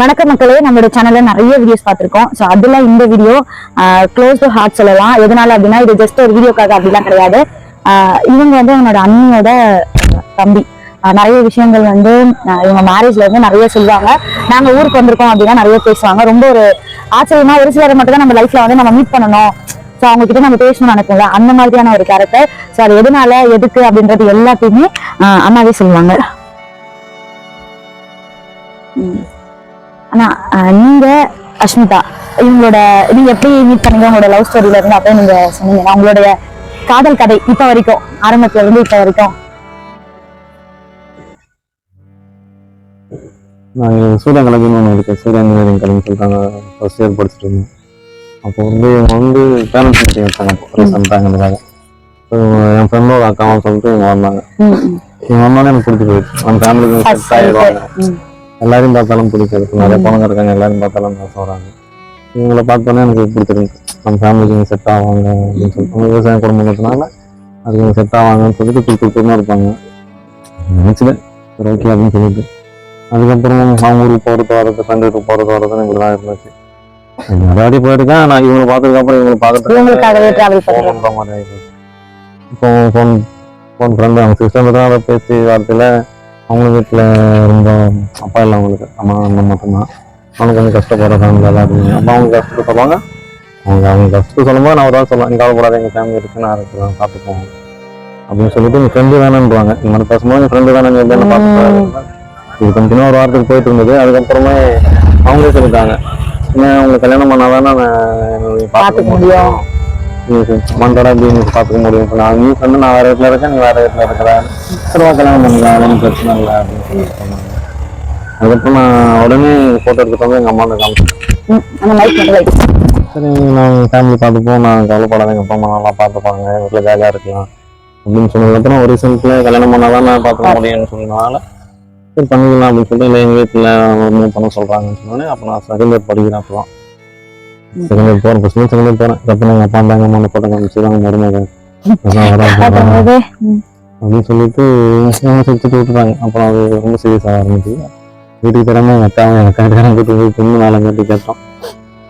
வணக்கம் மக்களே நம்மளோட சேனல்ல நிறைய வீடியோஸ் பார்த்திருக்கோம். ஸோ அதுல இந்த வீடியோ க்ளோஸ் டு ஹார்ட் சொல்லலாம். எதனால அப்படின்னா இது ஜஸ்ட் ஒரு வீடியோக்காக அப்படிலாம் கிடையாது. இவங்க வந்து என்னோட அண்ணியோட தம்பி. நிறைய விஷயங்கள் வந்து இவங்க மேரேஜ்ல இருந்து நிறைய சொல்லுவாங்க. நாங்க ஊருக்கு வந்திருக்கோம் அப்படின்னா நிறைய பேசுவாங்க. ரொம்ப ஒரு ஆச்சரியமா ஒரு சிலரை மட்டும் தான் நம்ம லைஃப்ல வந்து நம்ம மீட் பண்ணணும். ஸோ அவங்க கிட்ட நம்ம பேசணும்னு நினைப்போம்ல. அந்த மாதிரியான ஒரு கேரக்டர் ஸோ அது எதனால எதுக்கு அப்படின்றது எல்லாத்தையுமே அண்ணாவே சொல்லுவாங்க. ம். அஹ் நீங்க அஷ்மிதா இவங்களோட நீங்க எப்படி மீட் பண்ணீங்க? உங்களோட லவ் ஸ்டோரியில இருந்து அப்படியே நீங்க சொன்னீங்கன்னா உங்களுடைய காதல் கதை இப்ப வரைக்கும் ஆரம்பத்துல இருந்து இப்ப வரைக்கும். நான் சூர்யா கலைஞர்னு ஒன்று இருக்குது சூர்யா இன்ஜினியரிங் காலேஜ் சொல்லிட்டாங்க. ஃபர்ஸ்ட் இயர் படிச்சுட்டு இருந்தேன். அப்போ வந்து இவங்க வந்து பேரண்ட்ஸ் மீட்டிங் வச்சாங்க. அப்போ ஸோ என் ஃப்ரெண்டோட அக்காவும் சொல்லிட்டு இவங்க வந்தாங்க. இவங்க வந்தாலும் எனக்கு பிடிச்சி போயிடுச்சு. நம்ம ஃபேமிலிக்கு செட் ஆயிடுவாங்க. ம். எல்லாரையும் பார்த்தாலும் பிடிக்கிறது நிறைய பணங்க இருக்காங்க எல்லாரையும் பார்த்தாலும் பேச வராங்க. இவங்கள பார்த்தோன்னே எனக்கு பிடிச்சிருக்கு நம்ம ஃபேமிலிக்கு செட் ஆவாங்க அப்படின்னு சொல்லிட்டு விவசாய குடும்பங்கிறதுனால அதுக்கு செட் ஆவாங்கன்னு சொல்லிட்டு தூக்கி தூக்கமாக இருப்பாங்க. நினச்சிட்டேன் ஓகே அப்படின்னு சொல்லிட்டு. அதுக்கப்புறம் அவங்க ஊருக்கு போகிறது வரது ஃப்ரெண்டு வீட்டுக்கு போகிறது வரதுன்னு இப்படி தான் இருந்துச்சு. நிறைய வாட்டி போயிருக்கேன் நான் இவங்களை பார்த்ததுக்கப்புறம் இவங்களை பார்த்துட்டு இப்போ ஃபோன் ஃபோன் ஃப்ரெண்டு அவங்க சிஸ்டம் தான் அதை பேசி வார்த்தையில் அவங்க வீட்டில் ரொம்ப அப்பா இல்லை அவங்களுக்கு அம்மா அண்ணன் மட்டும்தான். அவங்க கொஞ்சம் கஷ்டப்படுற ஃபேமிலி எல்லாம் அப்படின்னு அப்போ அவங்க கஷ்டத்தை சொல்லுவாங்க அவங்க அவங்க கஷ்டத்தை சொல்லும்போது நான் வாரம் சொல்லுவேன் நீங்கள் கவலைப்படாத எங்கள் ஃபேமிலி இருக்கு நான் இருக்கிறேன் பார்த்துப்போம் அப்படின்னு சொல்லிட்டு எங்கள் ஃப்ரெண்டு வேணுன்றாங்க இந்த மாதிரி பேசும்போது எங்கள் ஃப்ரெண்டு வேணும்னு சொல்லி என்ன பார்த்துட்டு இது கண்டினியூ ஒரு வாரத்துக்கு போயிட்டு இருந்தது. அதுக்கப்புறமே அவங்களே சொல்லிட்டாங்க ஏன் அவங்க கல்யாணம் பண்ணாதானே நான் பார்த்துக்க முடியும். மண்டோட அப்படி நீ பார்த்துக்க முடியும் நான் நீ வந்து நான் வேற வீட்டில் இருக்கேன் நீ வேற வீட்டில் இருக்கிற. சரிவா கல்யாணம் பண்ணிக்கலாம் ஒன்றும் பிரச்சனை இல்லை அப்படின்னு சொல்லி சொன்னாங்க அதுக்கப்புறம் நான் உடனே ஃபோட்டோ எடுத்துட்டு வந்து எங்கள் அம்மாவுக்கு காமிச்சேன். சரி நான் ஃபேமிலி பார்த்துப்போம். நான் கவலைப்படாத எங்கள் அப்பா அம்மா நல்லா பார்த்துப்பாங்க. வீட்டில் ஜாலியாக இருக்கலாம். அப்படின்னு சொன்னதுக்கப்புறம் ஒரு ரீசன்ட்ல கல்யாணம் பண்ணாதான் நான் பார்த்துக்க முடியும்னு சொன்னதுனால சரி பண்ணிக்கலாம் அப்படின்னு சொல்லிட்டு இல்லை எங்கள் வீட்டில் மூவ் பண்ண சொல்கிறாங்கன்னு சொன்னோடனே அப்போ நான் செகண்ட் இயர் படிக்கிறேன் அப்போ தான் செகண்ட் இயர் போகிறேன் ஃபஸ்ட் செகண்ட் அப்புறம் எங்கள் அப்பா அம்மா அம்மா போட்டோ காமிச்சு தான் மருமக அதான் வரேன் போறேன் பார்க்கும்போது அப்படின்னு சொல்லிட்டு சுற்றிட்டு விட்டுட்டாங்க. அப்புறம் அது ரொம்ப சீரியஸாக ஆரம்பிச்சு வீட்டுக்கு தெரியாம எங்கள் அக்கா எங்கள் கிட்ட போய் பொண்ணு நாளை கேட்டு கேட்டோம்.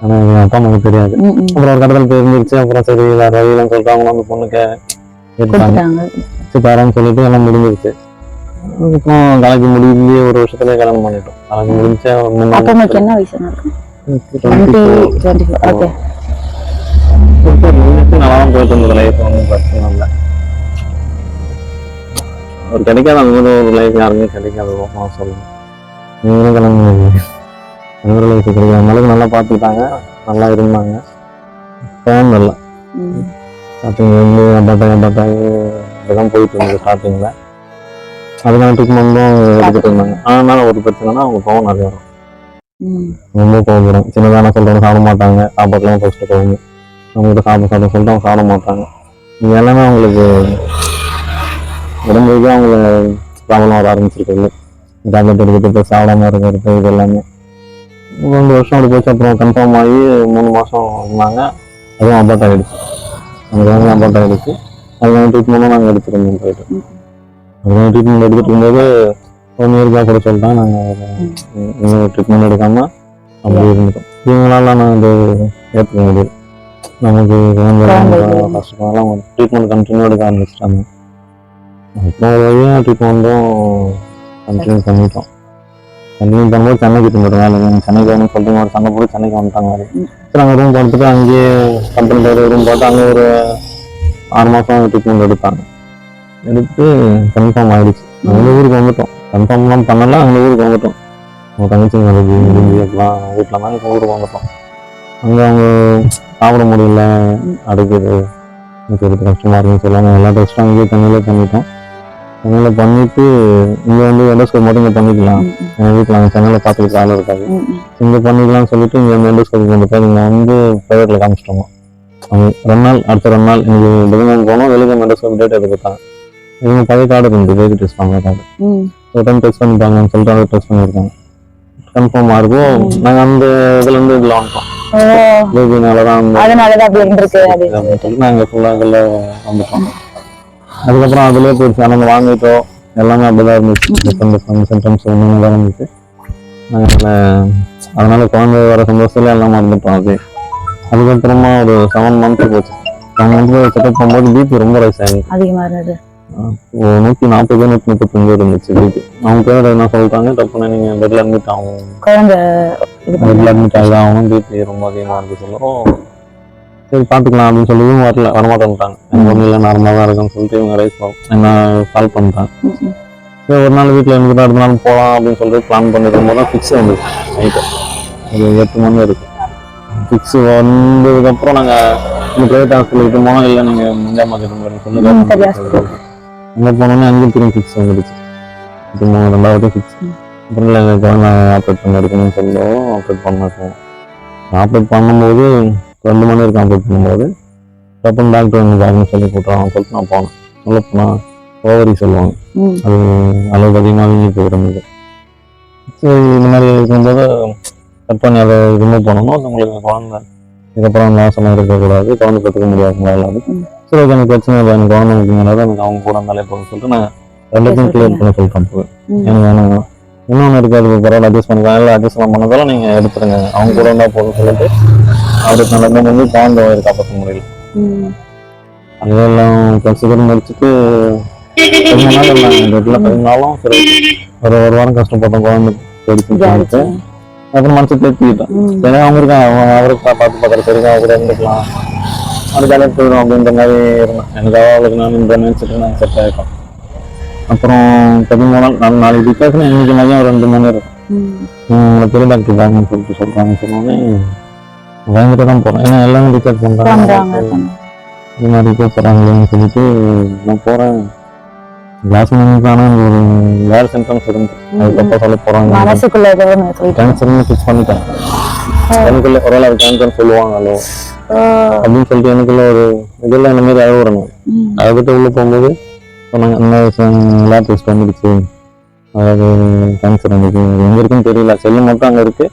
ஆனால் எங்கள் அப்பா அம்மாவுக்கு தெரியாது. அப்புறம் ஒரு கடத்தல் இருந்துச்சு அப்புறம் சரி சொல்லிட்டு அவங்களும் அந்த பொண்ணுக்கு. கொடுத்துட்டாங்க சரி தரேன்னு சொல்லிட்டு எல்லாம் முடிஞ்சிருச்சு. அதுக்கப்புறம் காலேஜ் முடிஞ்சு ஒரு வருஷத்துல கல்யாணம் பண்ணிட்டோம். காலேஜ் முடிஞ்ச ஒரு மூணு என்ன வயசு? Twenty twenty twenty four okay நல்லா தான் போயிட்டு இருந்தது லைஃப் ஒன்றும் பிரச்சனை இல்லை. ஒரு கிடைக்காத அந்த மாதிரி ஒரு லைஃப் யாருமே கிடைக்காது நீங்களும் லைஃப் கிடைக்காது அந்த அளவுக்கு நல்லா பார்த்துக்கிட்டாங்க நல்லா இருந்தாங்க. ஃபேன் இல்லை. ஸ்டார்டிங் வந்து இப்படிதான் போயிட்டு இருந்தது ஸ்டார்டிங்கில் அதுக்கான ட்ரீட்மெண்ட்டும் எடுத்துட்டு இருந்தாங்க. ஆனால் ஒரு பிரச்சனைனா அவங்க கோவம் நிறைய வரும். ரொம்ப கோபப்படும் சின்னதான சொல்கிறவங்க சாப்பிட மாட்டாங்க. சாப்பாட்டுலாம் ஃபஸ்ட்டு போவாங்க அவங்கள்ட்ட சாப்பிட சாப்பிட சொல்லிட்டு அவங்க சாப்பிட மாட்டாங்க. இது எல்லாமே அவங்களுக்கு உடம்புக்கு அவங்கள ப்ராப்ளம் வர ஆரம்பிச்சிருக்கு டேப்லெட் எடுத்துட்டு போய் சாப்பிடாம இருக்கிறது இது எல்லாமே. ரெண்டு வருஷம் அப்படி போச்சு. அப்புறம் கன்ஃபார்ம் ஆகி மூணு மாதம் இருந்தாங்க. அதுவும் அபார்ட் ஆகிடுச்சு அந்த குழந்தை அபார்ட் ஆகிடுச்சு அதுக்கான ட்ரீட்மெண்ட்டும் நாங்கள் எடுத்துருந்தோம் போயிட்டு. அதுக்கான ட்ரீட்மெண்ட் எடுத்துகிட்டு இருக்கும்போது ஒன் இயர்க்காக கூட சொல்லிட்டாங்க நாங்கள் இன்னும் ட்ரீட்மெண்ட் எடுக்காமல் அப்படி இருந்துட்டோம். இவங்களால நான் இது ஏற்றுக்க முடியும் நமக்கு கஷ்டமாலாம் ட்ரீட்மெண்ட் கண்டினியூ எடுக்க ஆரம்பிச்சிட்டாங்க. இப்போ ஒரு வழியாக ட்ரீட்மெண்ட்டும் கண்டினியூ பண்ணிட்டோம். கண்டினியூ பண்ணும்போது சென்னைக்கு இருந்துட்டு வேலை சென்னைக்கு வரணும்னு சொல்லிட்டு ஒரு சண்டை போட்டு சென்னைக்கு வந்துட்டாங்க வேலை சரி அங்கே ரூம் பார்த்துட்டு அங்கேயே கம்பெனி ஒரு ரூம் பார்த்து அங்கே ஒரு ஆறு மாதம் ட்ரீட்மெண்ட் எடுத்தாங்க. எடுத்து கன்ஃபார்ம் ஆயிடுச்சு. நம்ம ஊருக்கு வந்துட்டோம். கன்ஃபார்ம்லாம் பண்ணலாம் அங்கே ஊருக்கு வந்துட்டோம். அவங்க தங்கச்சி நடந்து முடிஞ்சு அப்படிலாம் வீட்டில் தான் இப்போ ஊருக்கு வந்துட்டோம். அங்கே அவங்க சாப்பிட முடியல அடைக்குது எனக்கு கஷ்டமாக இருக்குன்னு சொல்லாமல் எல்லா டெஸ்ட்டும் அங்கேயே தண்ணியில் பண்ணிட்டோம் சென்னையில் பண்ணிட்டு இங்கே வந்து எண்டோஸ்கோப் மட்டும் இங்கே பண்ணிக்கலாம் எங்கள் வீட்டில் அங்கே சென்னையில் பார்த்துக்கிட்டு ஆள் இருக்காது. இங்கே பண்ணிக்கலாம்னு சொல்லிட்டு இங்கே வந்து எண்டோஸ்கோப் வந்துட்டோம் இங்கே வந்து ப்ரைவேட்டில் காமிச்சிட்டோம். அவங்க ரெண்டு நாள் அடுத்த ரெண்டு நாள் இங்கே வெளிநாடு போனோம் வெளியே எண்டோஸ்கோப் டேட் எடுத்துட்டாங்க இவங்க பழைய கார்டு இருந்துச்சு பேபி டெஸ்ட் அவங்க கார்டு. ஒரு டைம் டெஸ்ட் பண்ணிட்டாங்கன்னு சொல்லிட்டு அதை டெஸ்ட் பண்ணியிருக்காங்க கன்ஃபார்மாக இருக்கும் நாங்கள் அந்த இதுலேருந்து இதில் வந்துட்டோம் ஓ. பேபினால தான் அந்த அதனாலதான் அப்படி இருந்திருக்கு அப்படின்னு. அப்படின்னு சொல்லி நாங்கள் ஃபுல்லாக இதில் வந்துட்டோம். அதுக்கப்புறம் அதுலேயே போயிடுச்சு. ஆனால் வாங்கிட்டோம். எல்லாமே அப்படிதான் இருந்துச்சு. டிஃப்ரெண்ட் டிஃப்ரெண்ட் சிம்டம்ஸ் ஒன்று தான் இருந்துச்சு. அதனால அதனால குழந்தை வர சந்தோஷத்துல எல்லாம் மறந்துட்டோம் அது அதுக்கப்புறமா ஒரு செவன் மந்த் போச்சு. செவன் மந்த் செக்அப் பண்ணும்போது பிபி ரொம்ப ரைஸ் இருந்தது. நூற்றி நாற்பது நூற்றி முப்பத்தஞ்சு இருந்துச்சு பிபி அவங்க பேர் என்ன சொல்லிட்டாங்க டப்புன்னு நீங்கள் பெட்ல அட்மிட் ஆகும் குழந்தை அட்மிட் ஆகி ஆகணும் பிபி ரொம்ப அதிகமாக இருந்து சொல்லவும் சரி பார்த்துக்கலாம் அப்படின்னு சொல்லி வரல. வரமாட்டேன்ட்டாங்க. எனக்கு ஒன்றும் இல்லை நார்மலாக தான் இருக்குன்னு சொல்லிட்டு இவங்க ரைஸ் என்ன கால் பண்ணிட்டாங்க. சரி ஒரு நாள் வீட்டில் இருந்துட்டு அடுத்த நாள் போகலாம் அப்படின்னு சொல்லிட்டு பிளான் பண்ணிருக்கும் போது தான் ஃபிக்ஸ் வந்துச்சு. நைட்டு ஒரு எட்டு மணி இருக்கு ஃபிக்ஸ் வந்ததுக்கப்புறம் நாங்கள் ப்ரைவேட் ஹாஸ்பிட்டலுக்கு போனோம். இல்லை நீங்கள் முஞ்சா மார்க்கெட் ம், சரி, சொல்லி அங்கே போனோன்னே அங்கேயும் திரும்பி ஃபிக்ஸ் வந்துடுச்சு மூணு ரெண்டாவது ஃபிக்ஸ். அப்புறம் இல்லை குழந்தை ஆப்ரேட் பண்ணி எடுக்கணும்னு சொல்லுவோம் ஆப்ரேட் பண்ண ஆப்ரேட் பண்ணும்போது ரெண்டு மணி வரைக்கும் ஆப்ரேட் பண்ணும்போது அப்புறம் டாக்டர் வந்து பார்க்கணும்னு சொல்லி கூட்டுறாங்க சொல்லிட்டு நான் போனேன். சொல்ல போனால் ஓவரி சொல்லுவாங்க. அது அளவுக்கு அதிகமாக வீங்கி போயிருந்தது சரி இந்த மாதிரி இருக்கும்போது கட் பண்ணி அதை ரிமூவ் பண்ணணும். உங்களுக்கு குழந்தை. இதுக்கப்புறம் நாசமாக இருக்கக்கூடாது. குழந்தை பெற்றுக்க முடியாது. உங்களால். சரி எனக்கு பிரச்சனை இல்லை எனக்கு குழந்தை இருக்குங்கிறத எனக்கு அவங்க கூட இருந்தாலே போதும் சொல்லிட்டு நான் ரெண்டுத்தையும் கிளியர் பண்ண சொல்லிட்டேன் போய். எனக்கு வேணும் இன்னொன்று இருக்காது பரவாயில்ல அட்ஜஸ்ட் பண்ணிக்கலாம் இல்லை அட்ஜஸ்ட் பண்ணதாலும் நீங்கள் எடுத்துருங்க அவங்க கூட இருந்தால் போதும் சொல்லிட்டு அவருக்கு நடந்து வந்து குழந்தை வயிறு காப்பாற்ற முடியல. அதெல்லாம் கன்சிடர் முடிச்சுட்டு கொஞ்ச நாள் இருந்தாங்க பெட்ல பதினாலும் சரி ஒரு ஒரு வாரம் கஷ்டப்பட்டோம் குழந்தை ஜாலிச்சு. அப்புறம் மனசு தேர்த்திக்கிட்டேன் ம். சரி அவங்க இருக்காங்க அவங்க அவருக்கு பார்த்து பார்க்குற சரி அவங்க இருந்துக்கலாம் அது ஜாலியாக போயிடும் அப்படின்ற மாதிரி இருந்தேன் எனக்கு அவளுக்கு நான் இந்த நினச்சிட்டு நான் செட் ஆகிட்டோம் அப்புறம் பதிமூணு நாள் நான் நாளைக்கு டிஸ்கஷன் இன்னைக்கு மதியம் ஒரு ரெண்டு மணி இருக்கும். உங்களை பெரிய டாக்டர் வாங்கன்னு சொல்லிட்டு சொல்கிறாங்க சொன்னோடனே பயந்துட்டு தான் போகிறேன் ஏன்னா எல்லாமே பண்றாங்க. பண்ணுறாங்க இந்த மாதிரி கூப்பிட்றாங்களேன்னு சொல்லிட்டு நான் போகிறேன் கிளாஸ் மணிக்கான ஒரு வேறு சிம்டம்ஸ் இருந்து. அதுக்கப்புறம் சொல்ல போகிறாங்க மனசுக்குள்ள கேன்சர்னு ஃபிக்ஸ் பண்ணிட்டேன். எனக்குள்ள ஒருவேளை அது கேன்சர் சொல்லுவாங்களோ அப்படின்னு சொல்லிட்டு எனக்குள்ள ஒரு இதெல்லாம் இந்த மாதிரி அழுகுறணும். அதுக்கிட்ட உள்ள போகும்போது சொன்னாங்க இந்த லேப் டெஸ்ட் வந்துடுச்சு அதாவது கேன்சர் வந்துச்சு. எங்க இருக்குன்னு தெரியல. செல்லு மட்டும் அங்கே இருக்கு.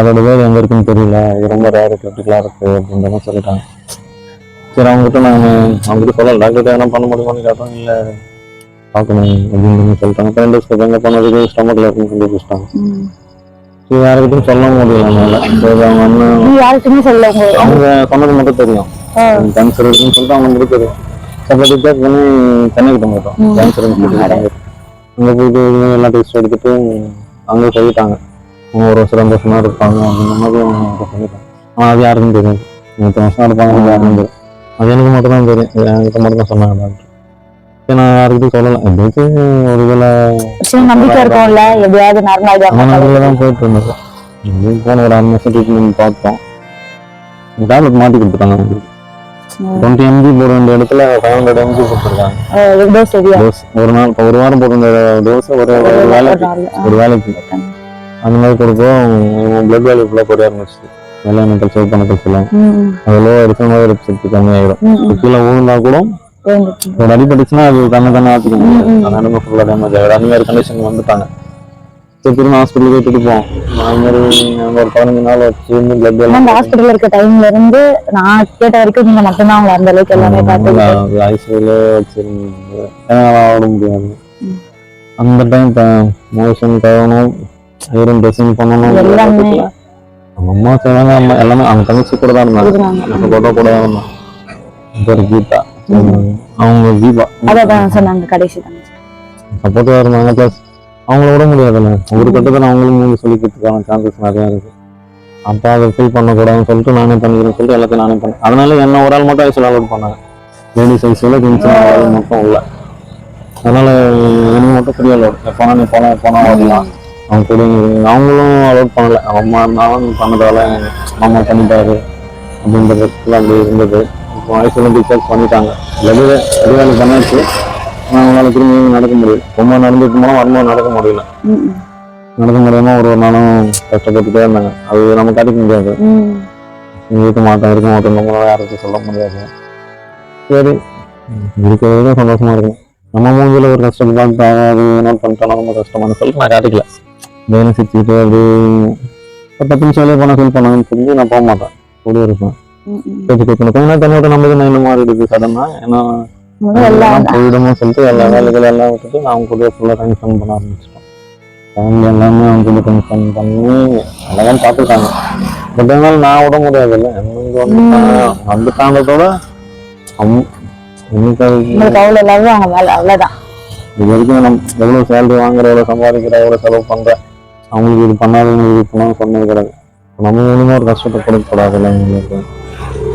அதோட வேறு எங்க இருக்குன்னு தெரியல. இது ரொம்ப ரேர் கிரிட்டிக்கலாக இருக்கு அப்படின்ற மாதிரி சொல்லிட்டாங்க. சரி அவங்ககிட்ட நான் அவங்ககிட்ட சொல்லல. டாக்டர் என்ன பண்ண முடியுமான்னு கேட்டோம். இல்லை பார்க்கணும் அப்படின்னு சொல்லி சொல்லிட்டாங்க பெயிண்டோஸ்கோப் எங்கே பண்ணதுக்கு ஸ்டமக்கில் இருக்குன்னு சொல்லி வச்சுட்டாங்க ம். சரி யாருக்கிட்டையும் சொல்ல முடியல அவங்க யாருக்குமே சொல்ல அவங்க சொன்னது மட்டும் தெரியும். கேன்சர் இருக்குன்னு சொல்லிட்டு அவங்க மட்டும் தெரியும். சப்போர்ட் டேக் பண்ணி சென்னைக்கு போயிட்டோம் ம். கேன்சர் அங்கே போயிட்டு எல்லா டெஸ்ட் எடுத்துட்டு அங்கே சொல்லிட்டாங்க. அவங்க ஒரு வருஷம் ரெண்டு வருஷமா இருப்பாங்க. அப்படின்ற மாதிரி அவங்க சொல்லிட்டாங்க. ஆனால் அது யாருக்கும் தெரியும் மூணு வருஷம் இருப்பாங்க யாருக்கும் தெரியும் அது எனக்கு மட்டும் தான் தெரியும். என்கிட்ட மட்டும் தான் சொன்னாங்க. டாக்டர் நான் யாருக்கிட்டையும் சொல்லலை. ஒரு நம்பிக்கை இருக்கும்ல எப்படியாவது நார்மல் தான் போயிட்டு இருந்தது. போன ஒரு மாதம் ட்ரீட்மெண்ட் பார்த்தோம். டேப்லெட் மாற்றி கொடுத்துட்டாங்க. டுவெண்ட்டி எம்ஜி போட வேண்டிய இடத்துல ஃபைவ் ஹண்ட்ரட் எம்ஜி கொடுத்துருக்காங்க. ஒரு நாள் ஒரு வாரம் டோஸ் ஒரு ஒரு வேலைக்கு. ஒரு வேலைக்கு. அந்த மாதிரி கொடுப்போம் பிளட் வேல்யூ ஃபுல்லாக குறைய ஆரம்பிச்சு எல்லாம் எனக்கு செக் பண்ண கட்சிலாம் ம். அது லோ அடிச்சா மாதிரி கம்மியாயிடும். கீழே விழுந்தா கூட ஒரு அது தன்னை தானே ஆற்றிக்க ம், ம். முடியும் அந்த இடமே ஃபுல்லாக டேமேஜ் ஆகிடும் அந்த மாதிரி கண்டிஷன் வந்துட்டாங்க சரி திரும்ப ஹாஸ்பிட்டலுக்கு போவோம் இந்த மாதிரி ஒரு பதினஞ்சு நாள் வச்சு பிளட் எல்லாம் இருக்க டைம்ல இருந்து நான் கேட்ட வரைக்கும் நீங்க மட்டும்தான் அவங்க அந்த அளவுக்கு எல்லாமே பார்த்து ஐசியூல வச்சிருந்தது ஏன்னா ஆட முடியாது ம். அந்த டைம் மோஷன் ட்ரெஸ்ஸிங் பண்ணணும் எல்லாமே அம்மா அம்மா எல்லாமே அவங்க தங்கச்சி கூட தான் இருந்தாங்க கூட கூட தான் இருந்தாங்க பேர் கீதா அவங்க தீபா அதான் சொன்னாங்க கடைசி சப்போர்ட்டாக இருந்தாங்க ப்ளஸ் அவங்கள விட முடியாதுல்ல ஒரு கட்டத்தில் அவங்களும் மூணு சொல்லிக்கிறதுக்கான சான்சஸ் நிறையா இருக்கு. அப்போ அதை ஃபீல் பண்ணக்கூடாதுன்னு சொல்லிட்டு நானே பண்ணிக்கிறேன்னு சொல்லிட்டு எல்லாத்தையும் நானே பண்ணேன் அதனால என்ன ஒரு ஆள் மட்டும் ஐசியில் அலோட் பண்ணாங்க. லேடிஸ் ஐசியில் ஜென்ஸ் ஆள் மட்டும் இல்லை அதனால எனக்கு மட்டும் ஃப்ரீ அலோட் எப்போனா நீ போனால் எப்போனா வரலாம். அவங்க கூட அவங்களும் அலோட் பண்ணல. அம்மா இருந்தாலும் பண்ணதால மாமா பண்ணிட்டாரு அப்படின்றதுக்குலாம் அப்படி இருந்தது. ஐசியில் டிஸ்சார்ஜ் பண்ணிட்டாங்க வேலை பண்ணியாச்சு ஆனால் அவங்களால திரும்பி நடக்க முடியல. ரொம்ப நடந்துட்டு போனால் வரும்போது நடக்க முடியல. நடக்க முடியாம ஒரு ஒரு நாளும் கஷ்டப்பட்டுட்டே இருந்தாங்க. அது நம்ம காட்டிக்க முடியாது. இருக்க மாட்டோம் இருக்க மாட்டோம் நம்மளால யாருக்கும் சொல்ல முடியாது. சரி. இருக்கிறது தான் சந்தோஷமா இருக்கும். நம்ம மூஞ்சில ஒரு கஷ்டம் பார்த்து அது என்ன பண்ணிட்டோம் ரொம்ப கஷ்டமான சொல்லிட்டு நான் காட்டிக்கல. வேலை சிரிச்சுக்கிட்டு அப்படி ஒரு பத்து நிமிஷம் வெளியே போனால் ஃபீல் பண்ணாங்கன்னு சொல்லி நான் போக மாட்டேன். கூட இருப்பேன். ம், ம். பேச்சு கேட்கணும் கொஞ்ச நேரம் தண்ணியோட நம்ம நான் இந்த மாதிரி இருக்குது சடனா ஏன்னா எல்லாம் எல்லாம் போயிடுமோ சொல்லிட்டு எல்லா வேலைகள் எல்லாம் விட்டுட்டு நான் கூட ஃபுல்லாக ஸ்பெண்ட் பண்ண ஆரம்பிச்சிட்டோம். ஃபேமிலி எல்லாமே அவங்க கூட கன்ஃபார்ம் பண்ணி அழகாக பார்த்துருக்காங்க. பட் இருந்தாலும் நான் விட எனக்கு வந்துட்டாங்க வந்துட்டாங்கத்தோட இது வரைக்கும் நம்ம எவ்வளோ சேலரி வாங்குற எவ்வளோ சம்பாதிக்கிற எவ்வளோ செலவு பண்ணுற அவங்களுக்கு இது பண்ணாதவங்க இது பண்ணாலும் சொன்னது கிடையாது. நம்ம மூலியமாக ஒரு கஷ்டத்தை கொடுக்கக்கூடாதுல்ல எங்களுக்கு.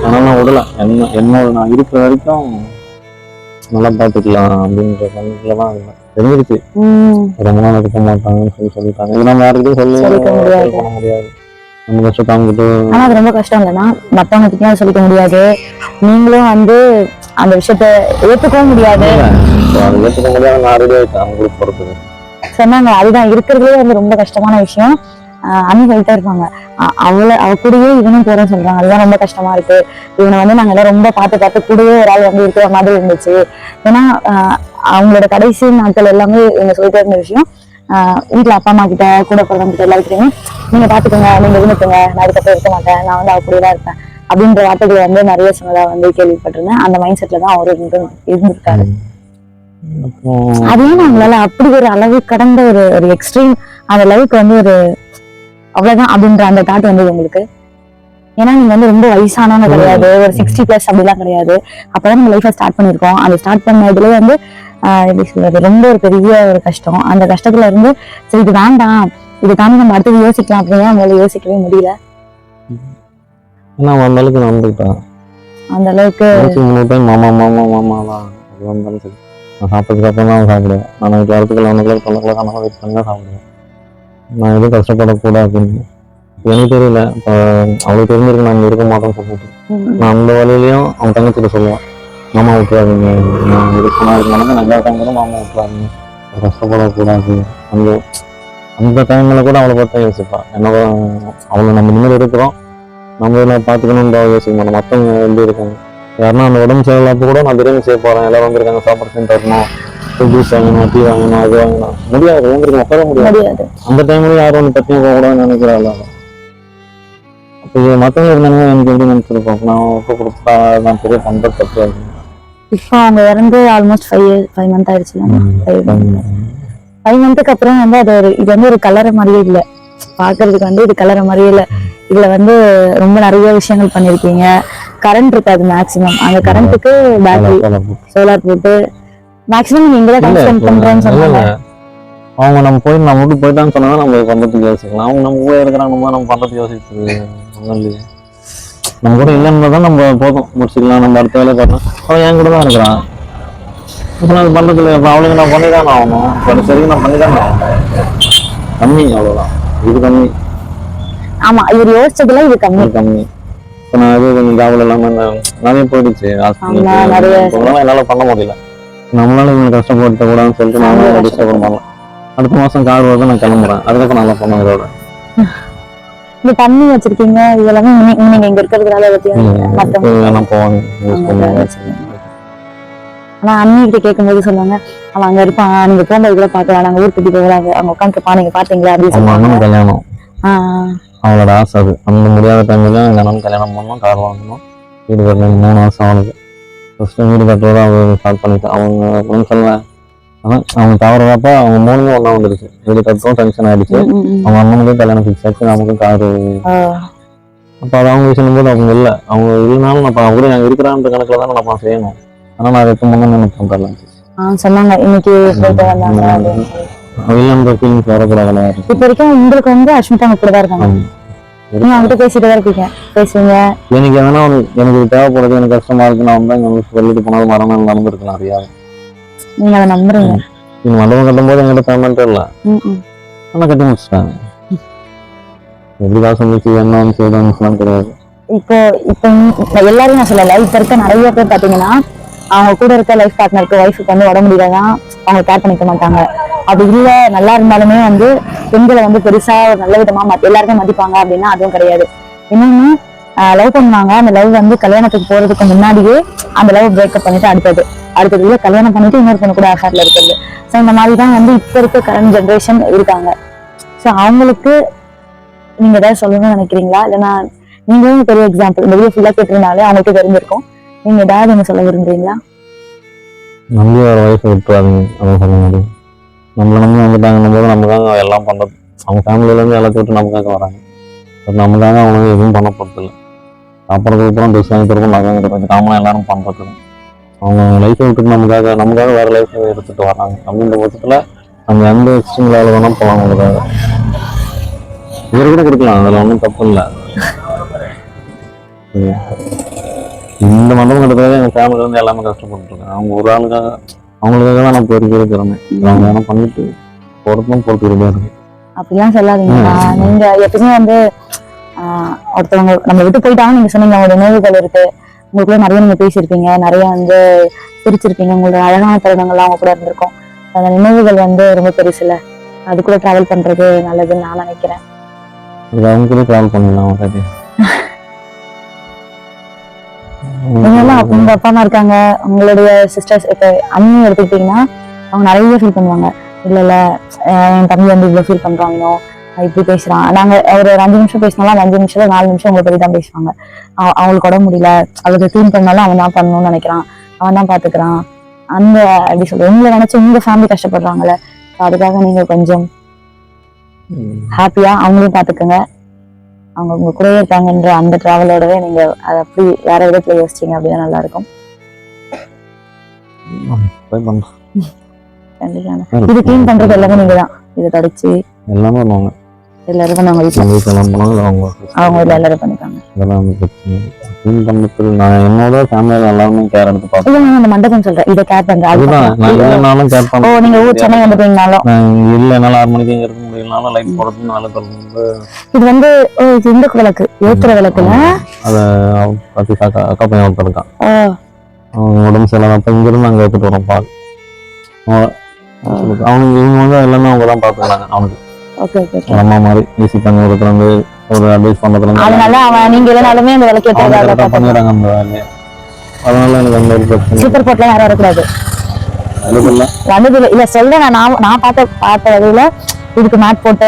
ஆனால் நான் விடல என்ன என்னோட நான் இருக்கிற வரைக்கும் நல்லா பார்த்துக்கலாம் அப்படின்ற கணக்கில் தான் இருந்தேன். தெரிஞ்சிருச்சு உம் ரொம்ப நாள் இருக்க மாட்டாங்கன்னு சொல்லி சொல்லிட்டாங்க. இது நம்ம யாருக்கிட்டையும் சொல்லி பண்ண முடியாது. நம்ம கஷ்டத்தை அவங்ககிட்ட ஆனா அது ரொம்ப கஷ்டம் இல்லைன்னா அதை சொல்லிக்க முடியாது. நீங்களும் வந்து அந்த விஷயத்த ஏத்துக்கவும் முடியாது. ஏற்றுக்க முடியாத நான் ரெடி ஆகிட்டேன் அவங்க கூட போகிறதுக்கு சொன்னாங்க. அதுதான் இருக்கிறதுலே வந்து ரொம்ப கஷ்டமான விஷயம். அண்ணி சொல்லிட்டே இருப்பாங்க. அவள அவ கூடயே இவனும் போறேன்னு சொல்றாங்க. அதுதான் ரொம்ப கஷ்டமா இருக்கு. இவனை வந்து நாங்க எல்லாம் ரொம்ப பார்த்து பார்த்து கூடவே ஒரு ஆள் வந்து இருக்கிற மாதிரி இருந்துச்சு. ஏன்னா அவங்களோட கடைசி நாட்கள் எல்லாமே இவங்க சொல்லிட்டே இருந்த விஷயம் வீட்ல அப்பா அம்மா கிட்ட கூட பிறந்தவங்க கிட்ட எல்லாருக்கிட்டையுமே நீங்க பாத்துக்கோங்க நீங்க இருந்துக்கோங்க. நான் இதுக்கப்புறம் இருக்க மாட்டேன். நான் வந்து தான் இருப்பேன். அப்படின்ற வார்த்தைகளை வந்து நிறைய சொன்னதா வந்து கேள்விப்பட்டிருந்தேன். அந்த மைண்ட் செட்ல தான் அவரு இருந்து இருந்திருக்காரு. அதையும் அவங்களால அப்படி ஒரு அளவு கடந்த ஒரு ஒரு எக்ஸ்ட்ரீம் அந்த லவ்க்கு வந்து ஒரு அவ்வளவுதான் அப்படின்ற அந்த தாட் வந்து உங்களுக்கு ஏன்னா நீங்க வந்து ரொம்ப வயசானவங்க கிடையாது ஒரு சிக்ஸ்டி பிளஸ் அப்படிலாம் கிடையாது அப்பதான் நம்ம லைஃபை ஸ்டார்ட் பண்ணிருக்கோம் அந்த ஸ்டார்ட் பண்ணதுல வந்து எப்படி சொல்றது ரொம்ப ஒரு பெரிய ஒரு கஷ்டம் அந்த கஷ்டத்துல இருந்து சரி இது வேண்டாம் இதை தாண்டி நம்ம அடுத்தது யோசிக்கலாம் அப்படின்னு அவங்களால யோசிக்கவே முடியல அவன் அந்த அளவுக்கு நடந்துக்கிட்டான் அந்த அளவுக்கு மூணு டைம் மாமா மாமா மாமா தான் நான் சாப்பிட்டதுக்கு அப்புறம் தான் சாப்பிடுவேன் நான் நைட்டு வரத்துக்கு eleven o'clock twelve o'clock ஆனால் வெயிட் பண்ணி தான் சாப்பிடுவேன் நான் எதுவும் கஷ்டப்படக்கூடாதுன்னு எனக்கு தெரியல. இப்போ அவளுக்கு தெரிஞ்சிருக்கு நம்ம இருக்க மாட்டோம்னு சொல்லிட்டு. நான் அந்த வழியிலையும் அவன் தங்கச்சிட்ட சொல்லுவான் மாமா விட்டுறாதீங்க. நான் இருக்கணும் மனசு நல்லா கூட மாமா விட்டுறாதீங்க. கஷ்டப்படக்கூடாது. அந்த அந்த டைமில் கூட அவளை பார்த்தா யோசிப்பான். என்னோட அவளை நம்ம நிம்மதி இருக்கிறோம் நம்ம என்ன பார்த்துக்கணுன்ற யோசிக்க மாட்டோம். மற்றவங்க எப்படி இருக்காங்க? யாருன்னா அந்த உடம்பு சரியில்லாப்ப கூட நான் பிரியாணி செய்ய போகிறேன் எல்லாரும் வந்திருக்காங்க. சாப்பாடு செஞ்சு தரணும். ஜூஸ் வாங்கணும் டீ வாங்கணும் அது வாங்கணும். முடியாது வந்துருக்கு உட்கார முடியாது. அந்த டைம்ல யாரும் ஒன்று பற்றியும் போகக்கூடாதுன்னு நினைக்கிறாள் அப்போ மற்றவங்க இருந்தாங்க எனக்கு எப்படி நினைச்சிருப்போம் நான் ஒப்பு கொடுத்தா நான் பெரிய பண்ணுறது தப்பு. இப்போ அவங்க இறந்து ஆல்மோஸ்ட் ஃபைவ் ஃபைவ் மந்த் ஆயிடுச்சு ஃபைவ் மந்த்துக்கு அப்புறம் வந்து அது ஒரு இது வந்து ஒரு கலரை மாதிரியே இல்லை. பார்க்கிறதுக்கு வந்து இது கலரை மாதிரியே இல்லை. இதுல வந்து ரொம்ப நிறைய விஷயங்கள் பண்ணிருக்கீங்க. கரண்ட் இருக்காது மேக்ஸிமம் அந்த கரண்ட்டுக்கு பேட்டரி சோலார் போட்டு மேக்ஸிமம் நீங்க இங்க தான் டைம் ஸ்பெண்ட் பண்றேன்னு சொன்னாங்க. அவங்க நம்ம போய் நம்ம விட்டு போயிட்டான்னு சொன்னா நம்ம பண்றதுக்கு யோசிக்கலாம். அவங்க நம்ம கூட இருக்கிறாங்க நம்ம பண்றதுக்கு யோசிக்கிறது இல்லையே நம்ம கூட இல்லைன்னு தான் நம்ம போதும். முடிச்சுக்கலாம் நம்ம அடுத்த வேலையை பார்க்கலாம். அவன் என் கூட தான் இருக்கிறான். இப்போ அது பண்றதுல இப்போ அவளுக்கு நான் பண்ணி தானே ஆகணும். கடைசி வரைக்கும் நான் பண்ணி தானே ஆகணும். கம்மி அவ்வளோதான் இது கம்மி. ஆமா இவர் யோசிச்சதுல இது கம்மி. கம்மி. இப்போ நான் இது கொஞ்சம் ஜாபில் இல்லாமல் நிறைய போயிடுச்சு என்னால் பண்ண முடியல. நம்மளால இவங்க கஷ்டப்படுத்த கூடாதுன்னு சொல்லிட்டு நானும் டிஸ்டர்ப் பண்ணலாம் அடுத்த மாதம் கார் வருது நான் கிளம்புறேன். அதுக்கப்புறம் நல்லா பண்ண இதோட இந்த தண்ணி வச்சிருக்கீங்க இதெல்லாமே நீங்க இங்க இருக்கிறதுனால வேணா போவாங்க யூஸ் பண்ணுவாங்க. ஆனா அண்ணி கிட்ட கேட்கும்போது சொல்லுவாங்க அவன் அங்க இருப்பான். நீங்க போகும்போது கூட பாக்கலாம் நாங்க ஊர் கூட்டி போகலாம் அவங்க உட்காந்துருப்பான் நீங்க பாத்தீங்களா? அப்படின்னு அண்ணன் கல்யாணம். அவளோட ஆசை அது. அந்த முடியாத டைம்ல எங்கள் அண்ணன் கல்யாணம் பண்ணணும் கார் வாங்கணும். வீடு கட்டணும். மூணு வருஷம் அவனுக்கு ஃபஸ்ட்டு வீடு கட்டுறதா அவன் ஸ்டார்ட் பண்ணிட்டு அவங்க அப்படின்னு சொல்லல ஆனால் அவங்க தவறப்ப அவங்க மூணுமே ஒன்றா வந்துருச்சு. வீடு கட்டவும் டென்ஷன் ஆயிடுச்சு. அவங்க அண்ணனுக்கும் கல்யாணம் ஃபிக்ஸ் ஆச்சு நமக்கும் காரு அப்போ அது அவங்க விஷயம் போது அவங்க இல்லை. அவங்க இல்லைனாலும் நான் அவங்க கூட நாங்கள் இருக்கிறான்ற கணக்கில் தான் நம்ம செய்யணும். ஆனால் நான் வைக்க முன்னே நினைப்பேன் ஆஹ் சொன்னாங்க இன்னைக்கு போயிட்டு வந்தாங்க. இல்லைன்ற ஃபீலிங்ஸ் வரக்கூடாதுல யாரும் இப்ப வரைக்கும் உங்களுக்கு வந்து அஷ்மிதா கூட தான் இருக்காங்க. நீங்க அவங்ககிட்ட பேசிட்டு தான் பேசுவீங்க. எனக்கு எதனா ஒரு எனக்கு இது தேவைப்படுது எனக்கு கஷ்டமா இருக்கு நான் சொல்லிட்டு போனாலும் மரணம் நடந்திருக்கலாம் நிறையா நீங்க அதை நம்புறீங்க. நீங்க மண்டபம் கட்டும் போது எங்கிட்ட பேமெண்ட் இல்லை உம் உம். ஆனா கட்டி முடிச்சிட்டாங்க. எப்படி காசு முடிச்சு என்ன கிடையாது இப்போ இப்போ இந்த எல்லாரையும் நான் சொல்லல. இப்ப இருக்க நிறைய பேர் பாத்தீங்கன்னா அவங்க கூட இருக்க லைஃப் பார்ட்னருக்கு ஒய்ஃபுக்கு வந்து உடம்பு முடியலதான் அவங்க கேர் பண்ணிக்க மாட்டாங்க. அது இல்ல நல்லா இருந்தாலுமே வந்து பெண்களை வந்து பெருசா ஒரு நல்ல விதமா மத்த எல்லாருமே மதிப்பாங்க அப்படின்னா அதுவும் கிடையாது. இன்னொன்னு லவ் பண்ணுவாங்க. அந்த லவ் வந்து கல்யாணத்துக்கு போறதுக்கு முன்னாடியே அந்த லவ் பிரேக்கப் பண்ணிட்டு அடுத்தது. அடுத்தது இல்ல கல்யாணம் பண்ணிட்டு இன்னொரு பொண்ணு கூட அஃபேர்ல இருக்கிறது. ஸோ இந்த மாதிரி தான் வந்து இப்ப இருக்க கரண்ட் ஜென்ரேஷன் இருக்காங்க. ஸோ அவங்களுக்கு நீங்க ஏதாவது சொல்லணும்னு நினைக்கிறீங்களா? இல்லைன்னா நீங்களும் பெரிய எக்ஸாம்பிள் இந்த வீடியோ ஃபுல்லாக கேட்டிருந்தாலே அவங்களுக்கு தெரிஞ்சிருக்கும். நீங்க ஏதாவது ஒன்று சொல்ல விரும்புறீங்களா? நம்பி ஒரு வயசு விட்டுறாதீங்க அதான் சொல்ல முடியும் நம்மளை நம்பி வந்துட்டாங்கன்னும் போது நமக்காக எல்லாம் பண்ணுறது அவங்க ஃபேமிலியிலேருந்து எல்லாத்தையும் விட்டு நமக்காக வராங்க. பட் நமக்காக அவங்க எதுவும் பண்ண போகிறதில்ல சாப்பிட்றதுக்கு அப்புறம் ட்ரெஸ் வாங்கி தரப்போ நகை கொஞ்சம் காமனாக எல்லாரும் பண்ணுறது அவங்க லைஃப்பை விட்டுட்டு நமக்காக நமக்காக வேறு லைஃப்பை எடுத்துகிட்டு வராங்க. அப்படின்ற பட்சத்தில் நம்ம எந்த எக்ஸ்ட்ரீம் லெவலில் வேணால் போகலாம் அவங்களுக்காக இவர் கூட கொடுக்கலாம் அதில் ஒன்றும் தப்பு இல்லை. இந்த மண்டபம் கட்டத்துக்காக எங்கள் ஃபேமிலியில இருந்து எல்லாமே கஷ்டப்பட்டுருக்காங்க அவங்க ஒரு ஆளுக்காக அவங்களுக்காக தான் நான் போயிருக்கிற திறமை. அவங்க வேணா பண்ணிட்டு போகிறதும் போட்டுக்கிட்டே இருக்கு அப்படிலாம் சொல்லாதீங்கண்ணா நீங்க எப்பவுமே வந்து ஒருத்தவங்க நம்ம விட்டு போயிட்டாங்க நீங்க சொன்னீங்க உங்களோட நினைவுகள் இருக்கு. உங்களுக்குள்ள நிறைய நீங்க பேசியிருப்பீங்க. நிறைய வந்து சிரிச்சிருப்பீங்க. உங்களோட அழகான தருணங்கள்லாம் அவங்க கூட இருந்திருக்கும். அந்த நினைவுகள் வந்து ரொம்ப பெருசுல. அது கூட டிராவல் பண்றது நல்லதுன்னு நான் நினைக்கிறேன். அவங்க கூட ட்ராவல் பண்ணிடலாம் நீங்க எல்லாம் உங்க அப்பா அம்மா இருக்காங்க. உங்களுடைய சிஸ்டர்ஸ் இப்ப அண்ணி எடுத்துக்கிட்டீங்கன்னா அவங்க நிறைய ஃபீல் பண்ணுவாங்க. இல்ல இல்ல என் தம்பி வந்து இவ்வளவு ஃபீல் பண்றாங்களோ? இப்படி பேசுறான். நாங்க ஒரு அஞ்சு நிமிஷம் பேசினாலும் அஞ்சு நிமிஷத்துல நாலு நிமிஷம் உங்களை பத்தி தான் பேசுவாங்க. அவ- அவங்களுக்கு உடம்பு முடியல. அவளுக்கு க்ளீன் பண்ணாலும் அவன் தான் பண்ணணும்னு நினைக்கிறான். அவன் தான் பாத்துக்கிறான். அந்த அப்படி சொல்லுவேன் உங்களை நினைச்சு உங்க ஃபேமிலி கஷ்டப்படுறாங்கல்ல. அதுக்காக நீங்க கொஞ்சம் ஹாப்பியா அவங்களையும் பாத்துக்கோங்க. அவங்க உங்க கூடயே இருக்காங்கன்ற அந்த டிராவலோடவே நீங்க அதை அப்படி வேற விதத்துல யோசிச்சீங்க அப்படின்னா நல்லா இருக்கும் இது க்ளீன் பண்றது எல்லாமே நீங்க தான் இதை தடிச்சு எல்லாமே எல்லாரும் பண்ணுவாங்க வீட்டுல அவங்க எல்லாரும் பண்ணிப்பாங்க. இதெல்லாம் வந்து பிரச்சனை நான் என்னோட ஃபேமிலியில் எல்லாருமே கேர் எடுத்து பார்ப்பேன் இல்ல நான் அந்த மண்டபம் சொல்றேன். இதை கேர் பண்றேன் அது அதுதான் நான். இல்லைனாலும் கேர் ஓ பண்ணுறேன் நீங்க ஊர் சென்னை வந்துட்டீங்கனாலும் இங்கே இல்லை என்னால் ஆறு மணிக்கு இங்கே இருக்க முடியலனாலும் லைட் போடுறது வேலை தரணும் இது வந்து ஓ இது இந்த விளக்கு ஏத்துற விளக்குல? அதை பற்றி அக்கா அக்கா பையன் ஒருத்தர் இருக்கான். ஓ. அவங்க உடம்பு சரியில்லாதப்ப இங்கிருந்து அங்கே எடுத்துட்டு வரோம் பால். அவன் அவனுக்கு இவங்க வந்து எல்லாமே அவங்க தான் பார்த்துக்கிறாங்க அவனுக்கு. ஓகே ஓகே அம்மா மாதிரி ஈஸி பண்ணி வந்து ஒரு அட்வைஸ் பண்ணுறதுல அதனால அவன் நீங்க இல்லைனாலுமே அந்த விளக்கு அவங்க கரெக்டாக பண்ணிடுறாங்க அந்த வேலையை. அதனால எனக்கு அந்த ஒரு பிரச்சனை. சூப்பர் போட்லாம் யாரும் வரக்கூடாது. அதுக்கு இல்லை சொல்றேன் நான். நான் பார்த்த பார்த்த வகையில இதுக்கு மேட் போட்டு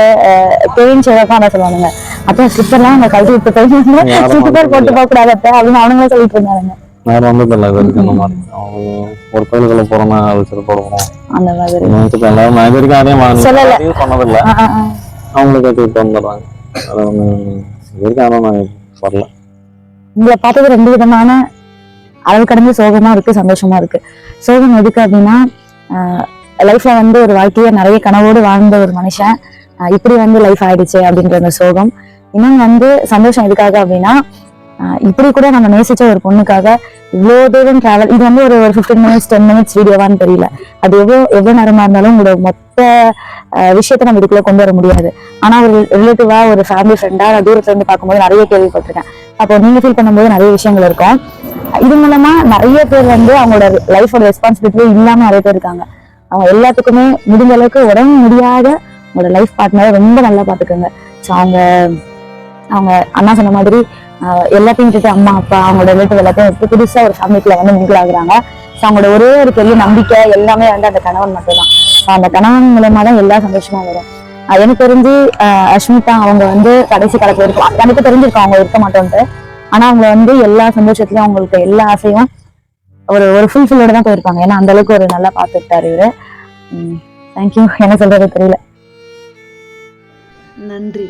பெயின் சேவக்கம் தான் சொல்லுவானுங்க. அப்ப ஸ்லிப்பர்லாம் அந்த கழுத்து விட்டு போய் யாரும் ஸ்லிப்பர் போட்டு போக கூடாது அப்ப அப்படின்னு அவனுங்களே சொல்லிட்டு இருந்தாங்க நேரம் வந்தது இல்லை இது வரைக்கும் அந்த மாதிரி. அவங்க ஒரு கோயிலுக்குள்ள போகிறோம்னா அது சரி போடுவோம் அந்த மாதிரி. எல்லாரும் நான் இது வரைக்கும் அதையும் சொன்னதில்லை. அவங்களுக்கு கற்றுக்கிட்டு வந்துடுறாங்க. அது ஆனால் நான் வரல. உங்களை பார்த்தது ரெண்டு விதமான அளவு கடந்து சோகமா இருக்கு சந்தோஷமா இருக்கு. சோகம் எதுக்கு அப்படின்னா லைஃப்ல வந்து ஒரு வாழ்க்கையை நிறைய கனவோடு வாழ்ந்த ஒரு மனுஷன் இப்படி வந்து லைஃப் ஆயிடுச்சு அப்படின்ற அந்த சோகம். இன்னும் வந்து சந்தோஷம் எதுக்காக அப்படின்னா ஆஹ் இப்படி கூட நம்ம நேசிச்ச ஒரு பொண்ணுக்காக இவ்வளோ தூரம் டிராவல் இது வந்து ஒரு ஒரு ஃபிஃப்டீன் மினிட்ஸ் டென் மினிட்ஸ் வீடியோவான்னு தெரியல. அது எவ்வளோ எவ்வளோ நேரமா இருந்தாலும் உங்களோட மொத்த விஷயத்த விஷயத்தை நம்ம இதுக்குள்ள கொண்டு வர முடியாது. ஆனா ஒரு ரிலேட்டிவா ஒரு ஃபேமிலி ஃப்ரெண்டா நான் தூரத்துல இருந்து பார்க்கும்போது நிறைய கேள்விப்பட்டிருக்கேன். அப்போ நீங்க ஃபீல் பண்ணும்போது நிறைய விஷயங்கள் இருக்கும். இது மூலமா நிறைய பேர் வந்து அவங்களோட லைஃபோட ரெஸ்பான்சிபிலிட்டியே இல்லாம நிறைய பேர் இருக்காங்க. அவங்க எல்லாத்துக்குமே முடிஞ்ச அளவுக்கு உடம்பு முடியாத உங்களோட லைஃப் பார்ட்னரை ரொம்ப நல்லா பாத்துக்கோங்க ஸோ அவங்க அவங்க அண்ணா சொன்ன மாதிரி எல்லாத்தையும் விட்டுட்டு அம்மா அப்பா அவங்களோட ரிலேட்டிவ் எல்லாத்தையும் விட்டு புதுசா ஒரு சமயத்தில் வந்து மிங்கிள் ஆகுறாங்க. ஸோ அவங்களோட ஒரே ஒரு பெரிய நம்பிக்கை எல்லாமே வந்து அந்த கணவன் மட்டும்தான். அந்த கணவன் மூலமா தான் எல்லா சந்தோஷமும் வரும். எனக்கு தெரிஞ்சு அஷ்மிதா அவங்க வந்து கடைசி காலத்தில் இருக்கும் எனக்கு தெரிஞ்சிருக்கும் அவங்க இருக்க மாட்டோன்ட்டு. ஆனா அவங்க வந்து எல்லா சந்தோஷத்துலயும் அவங்களுக்கு எல்லா ஆசையும் ஒரு ஒரு ஃபுல்ஃபில்லோட தான் போயிருப்பாங்க. ஏன்னா அந்த அளவுக்கு ஒரு நல்லா பார்த்துட்டாரு இவரு. தேங்க்யூ என்ன சொல்றது தெரியல. நன்றி.